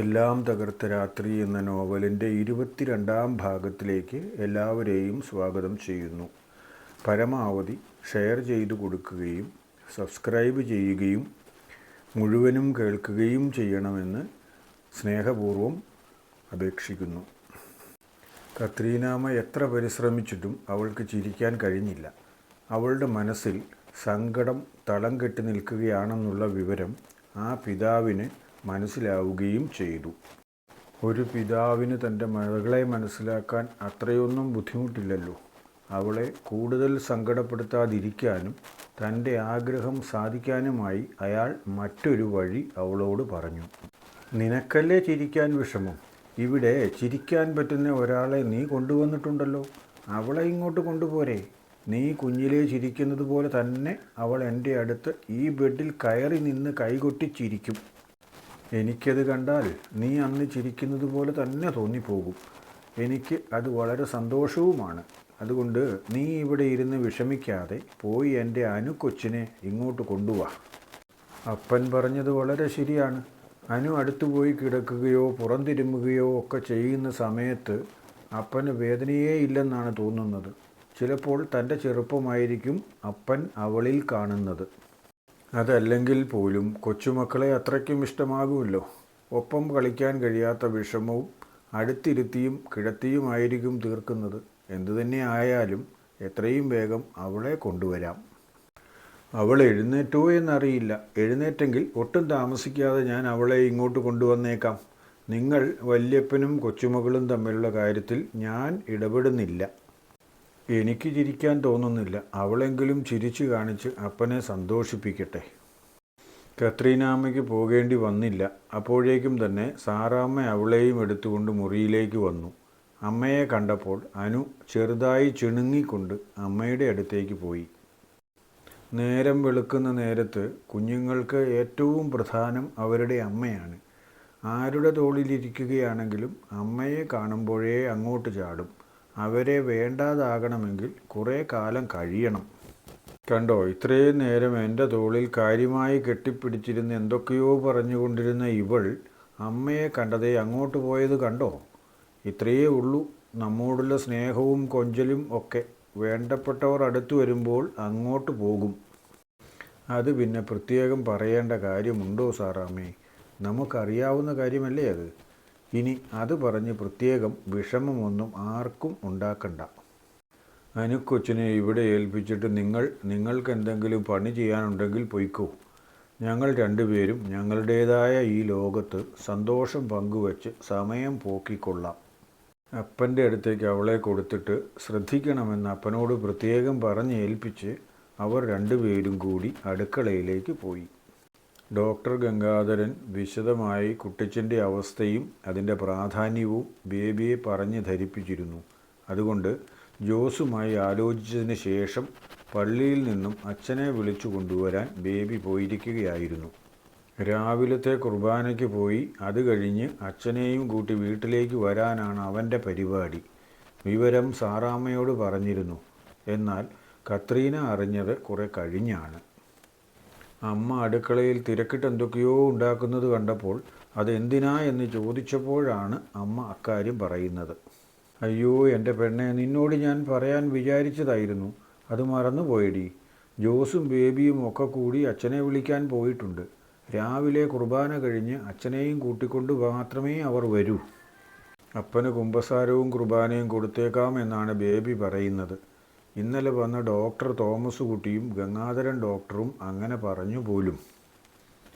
എല്ലാം തകർത്ത രാത്രി എന്ന നോവലിന്റെ ഇരുപത്തിരണ്ടാം ഭാഗത്തിലേക്ക് എല്ലാവരെയും സ്വാഗതം ചെയ്യുന്നു. പരമാവധി ഷെയർ ചെയ്തു കൊടുക്കുകയും സബ്സ്ക്രൈബ് ചെയ്യുകയും മുഴുവനും കേൾക്കുകയും ചെയ്യണമെന്ന് സ്നേഹപൂർവം അപേക്ഷിക്കുന്നു. കത്രീനാമ എത്ര പരിശ്രമിച്ചിട്ടും അവൾക്ക് ചിരിക്കാൻ കഴിഞ്ഞില്ല. അവളുടെ മനസ്സിൽ സങ്കടം തളം കെട്ടി നിൽക്കുകയാണെന്നുള്ള വിവരം ആ പിതാവിന് മനസ്സിലാവുകയും ചെയ്തു. ഒരു പിതാവിന് തന്റെ മകളെ മനസ്സിലാക്കാൻ അത്രയൊന്നും ബുദ്ധിമുട്ടില്ലല്ലോ. അവളെ കൂടുതൽ സങ്കടപ്പെടുത്താതിരിക്കാനും തന്റെ ആഗ്രഹം സാധിക്കാനുമായി അയാൾ മറ്റൊരു വഴി അവളോട് പറഞ്ഞു. നിനക്കല്ലേ ചിരിക്കാൻ വിഷമം? ഇവിടെ ചിരിക്കാൻ പറ്റുന്ന ഒരാളെ നീ കൊണ്ടുവന്നിട്ടുണ്ടല്ലോ. അവളെ ഇങ്ങോട്ട് കൊണ്ടുപോരെ. നീ കുഞ്ഞിലെ ചിരിക്കുന്നത് പോലെ തന്നെ അവൾ എന്റെ അടുത്ത് ഈ ബെഡിൽ കയറി നിന്ന് കൈകൊട്ടി ചിരിക്കും. എനിക്കത് കണ്ടാൽ നീ അന്ന് ചിരിക്കുന്നത് പോലെ തന്നെ തോന്നിപ്പോകും. എനിക്ക് അത് വളരെ സന്തോഷവുമാണ്. അതുകൊണ്ട് നീ ഇവിടെ ഇരുന്ന് വിഷമിക്കാതെ പോയി എന്റെ അനു കൊച്ചിനെ ഇങ്ങോട്ട് കൊണ്ടുവാ. അപ്പൻ പറഞ്ഞത് വളരെ ശരിയാണ്. അനു അടുത്തുപോയി കിടക്കുകയോ പുറംതിരുമുകയോ ഒക്കെ ചെയ്യുന്ന സമയത്ത് അപ്പന് വേദനയേ ഇല്ലെന്നാണ് തോന്നുന്നത്. ചിലപ്പോൾ തന്റെ ചെറുപ്പമായിരിക്കും അപ്പൻ അവളിൽ കാണുന്നത്. അതല്ലെങ്കിൽ പോലും കൊച്ചുമക്കളെ അത്രയ്ക്കും ഇഷ്ടമാകുമല്ലോ. ഒപ്പം കളിക്കാൻ കഴിയാത്ത വിഷമവും അടുത്തിരുത്തിയും കിടത്തിയുമായിരിക്കും തീർക്കുന്നത്. എന്തുതന്നെ ആയാലും എത്രയും വേഗം അവളെ കൊണ്ടുവരാം. അവൾ എഴുന്നേറ്റോ എന്നറിയില്ല. എഴുന്നേറ്റെങ്കിൽ ഒട്ടും താമസിക്കാതെ ഞാൻ അവളെ ഇങ്ങോട്ട് കൊണ്ടുവന്നേക്കാം. നിങ്ങൾ വല്യപ്പനും കൊച്ചുമകളും തമ്മിലുള്ള കാര്യത്തിൽ ഞാൻ ഇടപെടുന്നില്ല. എനിക്ക് ചിരിക്കാൻ തോന്നുന്നില്ല. അവളെങ്കിലും ചിരിച്ചു കാണിച്ച് അപ്പനെ സന്തോഷിപ്പിക്കട്ടെ. കത്രീനാമ്മയ്ക്ക് പോകേണ്ടി വന്നില്ല. അപ്പോഴേക്കും തന്നെ സാറാമ്മ അവളെയും എടുത്തുകൊണ്ട് മുറിയിലേക്ക് വന്നു. അമ്മയെ കണ്ടപ്പോൾ അനു ചെറുതായി ചിണുങ്ങിക്കൊണ്ട് അമ്മയുടെ അടുത്തേക്ക് പോയി. നേരം വെളുക്കുന്ന നേരത്ത് കുഞ്ഞുങ്ങൾക്ക് ഏറ്റവും പ്രധാനം അവരുടെ അമ്മയാണ്. ആരുടെ തോളിലിരിക്കുകയാണെങ്കിലും അമ്മയെ കാണുമ്പോഴേ അങ്ങോട്ട് ചാടും. അവരെ വേണ്ടാതാകണമെങ്കിൽ കുറേ കാലം കഴിയണം. കണ്ടോ ഇത്രയും നേരം എന്റെ തോളിൽ കാര്യമായി കെട്ടിപ്പിടിച്ചിരുന്ന് എന്തൊക്കെയോ പറഞ്ഞുകൊണ്ടിരുന്ന ഇവൾ അമ്മയെ കണ്ടതേ അങ്ങോട്ട് പോയത് കണ്ടോ? ഇത്രയേ ഉള്ളൂ നമ്മോടുള്ള സ്നേഹവും കൊഞ്ചലും ഒക്കെ. വേണ്ടപ്പെട്ടവർ അടുത്തു വരുമ്പോൾ അങ്ങോട്ട് പോകും. അത് പിന്നെ പ്രത്യേകം പറയേണ്ട കാര്യമുണ്ടോ സാറാമ്മേ? നമുക്കറിയാവുന്ന കാര്യമല്ലേ അത്? ഇനി അത് പറഞ്ഞ് പ്രത്യേകം വിഷമമൊന്നും ആർക്കും ഉണ്ടാക്കണ്ട. അനുക്കൊച്ചിനെ ഇവിടെ ഏൽപ്പിച്ചിട്ട് നിങ്ങൾ നിങ്ങൾക്ക് എന്തെങ്കിലും പണി ചെയ്യാനുണ്ടെങ്കിൽ പൊയ്ക്കോ. ഞങ്ങൾ രണ്ടുപേരും ഞങ്ങളുടേതായ ഈ ലോകത്ത് സന്തോഷം പങ്കുവച്ച് സമയം പോക്കിക്കൊള്ളാം. അപ്പന്റെ അടുത്തേക്ക് അവളെ കൊടുത്തിട്ട് ശ്രദ്ധിക്കണമെന്ന് അപ്പനോട് പ്രത്യേകം പറഞ്ഞ് ഏൽപ്പിച്ച് അവർ രണ്ടുപേരും കൂടി അടുക്കളയിലേക്ക് പോയി. ഡോക്ടർ ഗംഗാധരൻ വിശദമായി കുട്ടിച്ചന്റെ അവസ്ഥയും അതിന്റെ പ്രാധാന്യവും ബേബിയെ പറഞ്ഞ് ധരിപ്പിച്ചിരുന്നു. അതുകൊണ്ട് ജോസുമായി ആലോചിച്ചതിന് ശേഷം പള്ളിയിൽ നിന്നും അച്ഛനെ വിളിച്ചു കൊണ്ടുവരാൻ ബേബി പോയിരിക്കുകയായിരുന്നു. രാവിലത്തെ കുർബാനയ്ക്ക് പോയി അത് കഴിഞ്ഞ് അച്ഛനെയും കൂട്ടി വീട്ടിലേക്ക് വരാനാണ് അവന്റെ പരിപാടി. വിവരം സാറാമ്മയോട് പറഞ്ഞിരുന്നു. എന്നാൽ കത്രീന അറിഞ്ഞത് കുറെ കഴിഞ്ഞാണ്. അമ്മ അടുക്കളയിൽ തിരക്കിട്ട് എന്തൊക്കെയോ ഉണ്ടാക്കുന്നത് കണ്ടപ്പോൾ അതെന്തിനാ എന്ന് ചോദിച്ചപ്പോഴാണ് അമ്മ അക്കാര്യം പറയുന്നത്. അയ്യോ എന്റെ പെണ്ണെ നിന്നോട് ഞാൻ പറയാൻ വിചാരിച്ചതായിരുന്നു. അത് മറന്നുപോയടി. ജോസും ബേബിയും ഒക്കെ കൂടി അച്ഛനെ വിളിക്കാൻ പോയിട്ടുണ്ട്. രാവിലെ കുർബാന കഴിഞ്ഞ് അച്ഛനെയും കൂട്ടിക്കൊണ്ട് മാത്രമേ അവർ വരൂ. അപ്പന് കുമ്പസാരവും കുർബാനയും കൊടുത്തേക്കാം എന്നാണ് ബേബി പറയുന്നത്. ഇന്നലെ വന്ന ഡോക്ടർ തോമസ് കുട്ടിയും ഗംഗാധരൻ ഡോക്ടറും അങ്ങനെ പറഞ്ഞു പോലും.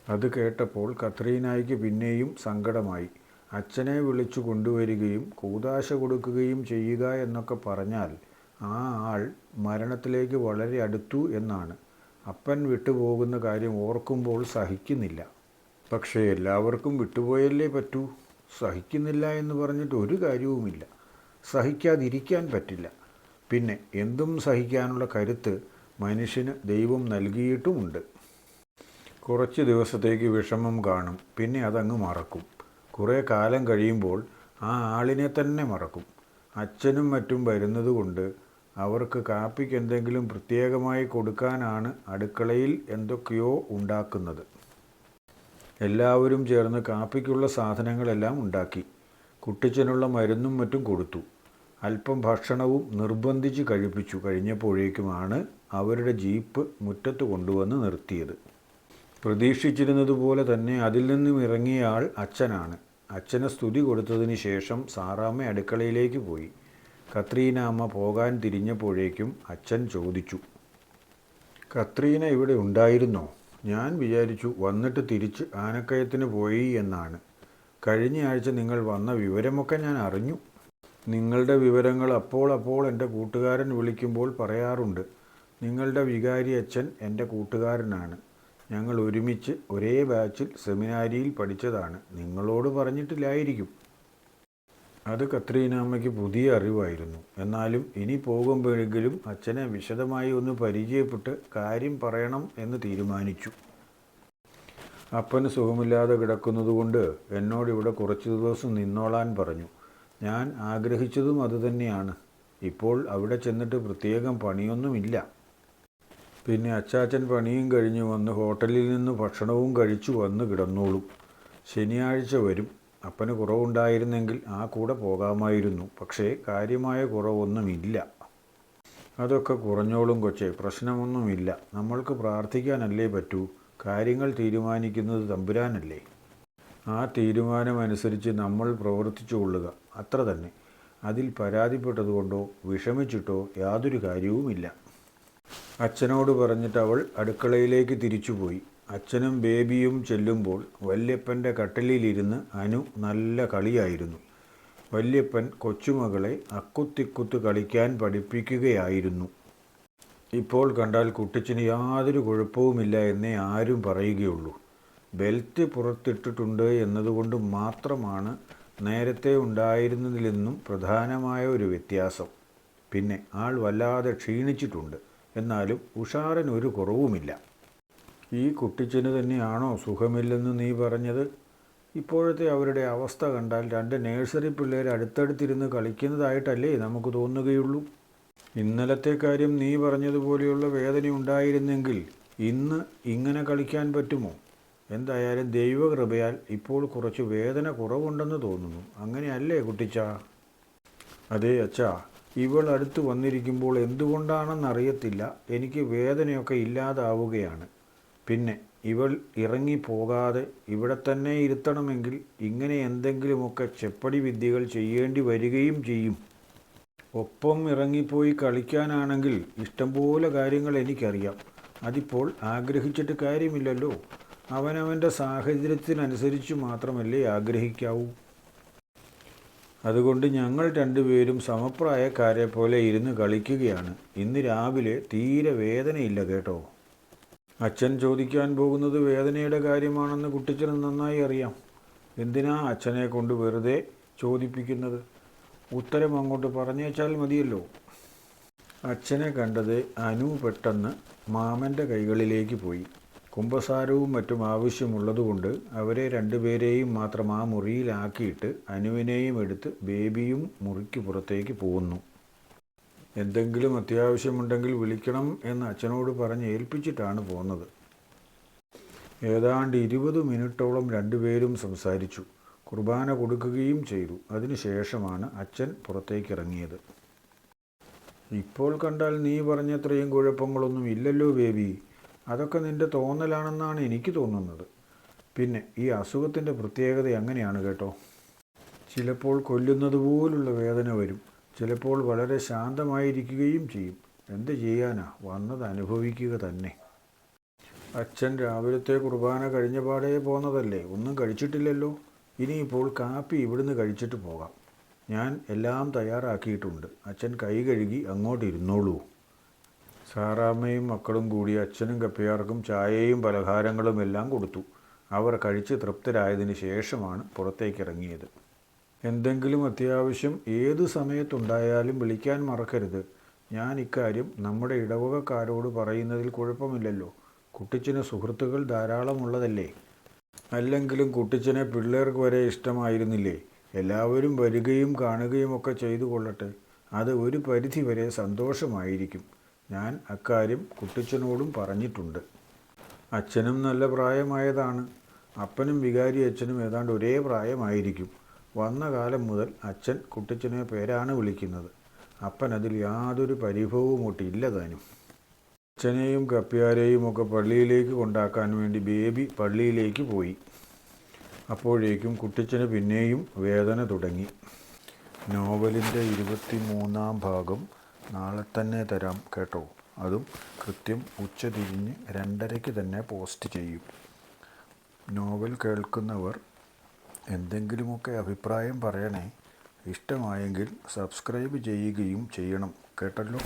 അത് കേട്ടപ്പോൾ കത്രീനായിക്ക് പിന്നെയും സങ്കടമായി. അച്ഛനെ വിളിച്ചു കൊണ്ടുവരികയും കൂതാശ കൊടുക്കുകയും ചെയ്യുക എന്നൊക്കെ പറഞ്ഞാൽ ആ ആൾ മരണത്തിലേക്ക് വളരെ അടുത്തു എന്നാണ്. അപ്പൻ വിട്ടുപോകുന്ന കാര്യം ഓർക്കുമ്പോൾ സഹിക്കുന്നില്ല. പക്ഷേ എല്ലാവർക്കും വിട്ടുപോയല്ലേ പറ്റൂ? സഹിക്കുന്നില്ല എന്ന് പറഞ്ഞിട്ട് ഒരു കാര്യവുമില്ല. സഹിക്കാതിരിക്കാൻ പറ്റില്ല. പിന്നെ എന്തും സഹിക്കാനുള്ള കരുത്ത് മനുഷ്യന് ദൈവം നൽകിയിട്ടുമുണ്ട്. കുറച്ച് ദിവസത്തേക്ക് വിഷമം കാണും പിന്നെ അതങ്ങ് മറക്കും. കുറേ കാലം കഴിയുമ്പോൾ ആ ആളിനെ തന്നെ മറക്കും. അച്ഛനും മറ്റും വരുന്നതുകൊണ്ട് അവർക്ക് കാപ്പിക്ക് എന്തെങ്കിലും പ്രത്യേകമായി കൊടുക്കാനാണ് അടുക്കളയിൽ എന്തൊക്കെയോ ഉണ്ടാക്കുന്നത്. എല്ലാവരും ചേർന്ന് കാപ്പിക്കുള്ള സാധനങ്ങളെല്ലാം ഉണ്ടാക്കി. കുട്ടിച്ചനുള്ള മരുന്നും മറ്റും കൊടുത്തു. അല്പം ഭക്ഷണവും നിർബന്ധിച്ച് കഴിപ്പിച്ചു. കഴിഞ്ഞപ്പോഴേക്കുമാണ് അവരുടെ ജീപ്പ് മുറ്റത്ത് കൊണ്ടുവന്ന് നിർത്തിയത്. പ്രതീക്ഷിച്ചിരുന്നതുപോലെ തന്നെ അതിൽ നിന്നും ഇറങ്ങിയ ആൾ അച്ഛനാണ്. അച്ഛനെ സ്തുതി കൊടുത്തതിന് ശേഷം സാറാമ്മ അടുക്കളയിലേക്ക് പോയി. കത്രീന അമ്മ പോകാൻ തിരിഞ്ഞപ്പോഴേക്കും അച്ഛൻ ചോദിച്ചു കത്രീന ഇവിടെ ഉണ്ടായിരുന്നോ? ഞാൻ വിചാരിച്ചു വന്നിട്ട് തിരിച്ച് ആനക്കയത്തിന് പോയി എന്നാണ്. കഴിഞ്ഞ ആഴ്ച നിങ്ങൾ വന്ന വിവരമൊക്കെ ഞാൻ അറിഞ്ഞു. നിങ്ങളുടെ വിവരങ്ങൾ അപ്പോൾ അപ്പോൾ എന്റെ കൂട്ടുകാരൻ വിളിക്കുമ്പോൾ പറയാറുണ്ട്. നിങ്ങളുടെ വികാരി അച്ഛൻ എന്റെ കൂട്ടുകാരനാണ്. ഞങ്ങൾ ഒരുമിച്ച് ഒരേ ബാച്ചിൽ സെമിനാരിയിൽ പഠിച്ചതാണ്. നിങ്ങളോട് പറഞ്ഞിട്ടില്ലായിരിക്കും. അത് കത്രീനാമ്മയ്ക്ക് പുതിയ അറിവായിരുന്നു. എന്നാലും ഇനി പോകുമ്പോഴെങ്കിലും അച്ഛനെ വിശദമായി ഒന്ന് പരിചയപ്പെട്ട് കാര്യം പറയണം എന്ന് തീരുമാനിച്ചു. അപ്പന് സുഖമില്ലാതെ കിടക്കുന്നതുകൊണ്ട് എന്നോട് ഇവിടെ കുറച്ച് ദിവസം നിന്നോളാൻ പറഞ്ഞു. ഞാൻ ആഗ്രഹിച്ചതും അതുതന്നെയാണ് ഇപ്പോൾ അവിടെ ചെന്നിട്ട് പ്രത്യേകം പണിയൊന്നുമില്ല. പിന്നെ അച്ചാച്ചൻ പണിയും കഴിഞ്ഞ് വന്ന് ഹോട്ടലിൽ നിന്ന് ഭക്ഷണവും കഴിച്ചു വന്ന് കിടന്നോളും. ശനിയാഴ്ച വരും. അപ്പന് കുറവുണ്ടായിരുന്നെങ്കിൽ ആ കൂടെ പോകാമായിരുന്നു. പക്ഷേ കാര്യമായ കുറവൊന്നുമില്ല. അതൊക്കെ കുറഞ്ഞോളും കൊച്ചെ. പ്രശ്നമൊന്നുമില്ല. നമ്മൾക്ക് പ്രാർത്ഥിക്കാനല്ലേ പറ്റൂ. കാര്യങ്ങൾ തീരുമാനിക്കുന്നത് തമ്പുരാനല്ലേ? ആ തീരുമാനമനുസരിച്ച് നമ്മൾ പ്രവർത്തിച്ചു കൊള്ളുക. അത്ര തന്നെ. അതിൽ പരാതിപ്പെട്ടതുകൊണ്ടോ വിഷമിച്ചിട്ടോ യാതൊരു കാര്യവുമില്ല. അച്ഛനോട് പറഞ്ഞിട്ട് അവൾ അടുക്കളയിലേക്ക് തിരിച്ചുപോയി. അച്ഛനും ബേബിയും ചെല്ലുമ്പോൾ വല്യപ്പന്റെ കട്ടിലിലിരുന്ന് അനു നല്ല കളിയായിരുന്നു. വല്യപ്പൻ കൊച്ചുമകളെ അക്കുത്തിക്കുത്ത് കളിക്കാൻ പഠിപ്പിക്കുകയായിരുന്നു. ഇപ്പോൾ കണ്ടാൽ കുട്ടിച്ചിന് യാതൊരു കുഴപ്പവുമില്ല എന്നേ ആരും പറയുകയുള്ളൂ. ബെൽറ്റ് പുറത്തിട്ടിട്ടുണ്ട് എന്നതുകൊണ്ട് മാത്രമാണ് നേരത്തെ ഉണ്ടായിരുന്നതിലെന്നും പ്രധാനമായ ഒരു വ്യത്യാസം. പിന്നെ ആൾ വല്ലാതെ ക്ഷീണിച്ചിട്ടുണ്ട്. എന്നാലും ഉഷാരൻ ഒരു കുറവുമില്ല. ഈ കുട്ടിച്ചന് തന്നെയാണോ സുഖമില്ലെന്ന് നീ പറഞ്ഞത്? ഇപ്പോഴത്തെ അവരുടെ അവസ്ഥ കണ്ടാൽ രണ്ട് നേഴ്സറി പിള്ളേർ അടുത്തടുത്തിരുന്ന് കളിക്കുന്നതായിട്ടല്ലേ നമുക്ക് തോന്നുകയുള്ളൂ. ഇന്നലത്തെ കാര്യം നീ പറഞ്ഞതുപോലെയുള്ള വേദന ഉണ്ടായിരുന്നെങ്കിൽ ഇന്ന് ഇങ്ങനെ കളിക്കാൻ പറ്റുമോ? എന്തായാലും ദൈവകൃപയാൽ ഇപ്പോൾ കുറച്ച് വേദന കുറവുണ്ടെന്ന് തോന്നുന്നു. അങ്ങനെയല്ലേ കുട്ടിച്ച? അതെ അച്ഛാ ഇവൾ അടുത്ത് വന്നിരിക്കുമ്പോൾ എന്തുകൊണ്ടാണെന്നറിയത്തില്ല. എനിക്ക് വേദനയൊക്കെ ഇല്ലാതാവുകയാണ്. പിന്നെ ഇവൾ ഇറങ്ങിപ്പോകാതെ ഇവിടെ തന്നെ ഇരുത്തണമെങ്കിൽ ഇങ്ങനെ എന്തെങ്കിലുമൊക്കെ ചെപ്പടി വിദ്യകൾ ചെയ്യേണ്ടി വരികയും ചെയ്യും. ഒപ്പം ഇറങ്ങിപ്പോയി കളിക്കാനാണെങ്കിൽ ഇഷ്ടംപോലെ കാര്യങ്ങൾ എനിക്കറിയാം. അതിപ്പോൾ ആഗ്രഹിച്ചിട്ട് കാര്യമില്ലല്ലോ. അവനവന്റെ സാഹചര്യത്തിനനുസരിച്ച് മാത്രമല്ലേ ആഗ്രഹിക്കാവൂ? അതുകൊണ്ട് ഞങ്ങൾ രണ്ടുപേരും സമപ്രായക്കാരെ പോലെ ഇരുന്ന് കളിക്കുകയാണ്. ഇന്ന് രാവിലെ തീരെ വേദനയില്ല കേട്ടോ? അച്ഛൻ ചോദിക്കാൻ പോകുന്നത് വേദനയുടെ കാര്യമാണെന്ന് കുട്ടിച്ചന് നന്നായി അറിയാം. എന്തിനാ അച്ഛനെ കൊണ്ട് വെറുതെ ചോദിപ്പിക്കുന്നത്? ഉത്തരം അങ്ങോട്ട് പറഞ്ഞേച്ചാൽ മതിയല്ലോ. അച്ഛനെ കണ്ടത് അനു പെട്ടെന്ന് മാമന്റെ കൈകളിലേക്ക് പോയി. കുമ്പസാരവും മറ്റും ആവശ്യമുള്ളതുകൊണ്ട് അവരെ രണ്ടുപേരെയും മാത്രം ആ മുറിയിലാക്കിയിട്ട് അനുവിനെയും എടുത്ത് ബേബിയും മുറിക്ക് പുറത്തേക്ക് പോകുന്നു. എന്തെങ്കിലും അത്യാവശ്യമുണ്ടെങ്കിൽ വിളിക്കണം എന്ന് അച്ഛനോട് പറഞ്ഞ് ഏൽപ്പിച്ചിട്ടാണ് പോകുന്നത് ഏതാണ്ട് ഇരുപത് മിനിറ്റോളം രണ്ടുപേരും സംസാരിച്ചു. കുർബാന കൊടുക്കുകയും ചെയ്തു. അതിനുശേഷമാണ് അച്ഛൻ പുറത്തേക്കിറങ്ങിയത്. ഇപ്പോൾ കണ്ടാൽ നീ പറഞ്ഞത്രയും കുഴപ്പങ്ങളൊന്നും ഇല്ലല്ലോ ബേബി. അതൊക്കെ നിന്റെ തോന്നലാണെന്നാണ് എനിക്ക് തോന്നുന്നത്. പിന്നെ ഈ അസുഖത്തിന്റെ പ്രത്യേകത അങ്ങനെയാണ് കേട്ടോ? ചിലപ്പോൾ കൊല്ലുന്നത് പോലുള്ള വേദന വരും. ചിലപ്പോൾ വളരെ ശാന്തമായിരിക്കുകയും ചെയ്യും. എന്ത് ചെയ്യാനാ? വന്നത് അനുഭവിക്കുക തന്നെ. അച്ഛൻ രാവിലത്തെ കുർബാന കഴിഞ്ഞ പാടേ പോന്നതല്ലേ? ഒന്നും കഴിച്ചിട്ടില്ലല്ലോ. ഇനിയിപ്പോൾ കാപ്പി ഇവിടുന്ന് കഴിച്ചിട്ട് പോകാം. ഞാൻ എല്ലാം തയ്യാറാക്കിയിട്ടുണ്ട്. അച്ഛൻ കൈ കഴുകി അങ്ങോട്ട് ഇരുന്നോളൂ. സാറാമ്മയും മക്കളും കൂടി അച്ഛനും കപ്പിയാർക്കും ചായയും പലഹാരങ്ങളും എല്ലാം കൊടുത്തു. അവർ കഴിച്ച് തൃപ്തരായതിനു ശേഷമാണ് പുറത്തേക്കിറങ്ങിയത്. എന്തെങ്കിലും അത്യാവശ്യം ഏത് സമയത്തുണ്ടായാലും വിളിക്കാൻ മറക്കരുത്. ഞാൻ ഇക്കാര്യം നമ്മുടെ ഇടവകക്കാരോട് പറയുന്നതിൽ കുഴപ്പമില്ലല്ലോ. കുട്ടിച്ചന് സുഹൃത്തുക്കൾ ധാരാളമുള്ളതല്ലേ? അല്ലെങ്കിലും കുട്ടിച്ചനെ പിള്ളേർക്ക് വരെ ഇഷ്ടമായിരുന്നില്ലേ? എല്ലാവരും വരികയും കാണുകയും ഒക്കെ ചെയ്തു കൊള്ളട്ടെ അത് ഒരു പരിധി വരെ സന്തോഷമായിരിക്കും. ഞാൻ അക്കാര്യം കുട്ടിച്ചനോടും പറഞ്ഞിട്ടുണ്ട്. അച്ഛനും നല്ല പ്രായമായതാണ്. അപ്പനും വികാരി അച്ഛനും ഏതാണ്ട് ഒരേ പ്രായമായിരിക്കും. വന്ന കാലം മുതൽ അച്ഛൻ കുട്ടിച്ചനെ പേരാണ് വിളിക്കുന്നത്. അപ്പൻ അതിൽ യാതൊരു പരിഭവവും ഒട്ടില്ല താനും. അച്ഛനെയും കപ്പ്യാരെയും ഒക്കെ പള്ളിയിലേക്ക് കൊണ്ടാക്കാൻ വേണ്ടി ബേബി പള്ളിയിലേക്ക് പോയി. അപ്പോഴേക്കും കുട്ടിച്ചന് പിന്നെയും വേദന തുടങ്ങി. നോവലിന്റെ ഇരുപത്തി മൂന്നാം ഭാഗം നാളെ തന്നെ തരാം കേട്ടോ. അതും കൃത്യം ഉച്ചതിരിഞ്ഞ് രണ്ടരയ്ക്ക് തന്നെ പോസ്റ്റ് ചെയ്യും. നോവൽ കേൾക്കുന്നവർ എന്തെങ്കിലുമൊക്കെ അഭിപ്രായം പറയണേ ഇഷ്ടമായെങ്കിൽ സബ്സ്ക്രൈബ് ചെയ്യുകയും ചെയ്യണം. കേട്ടല്ലോ?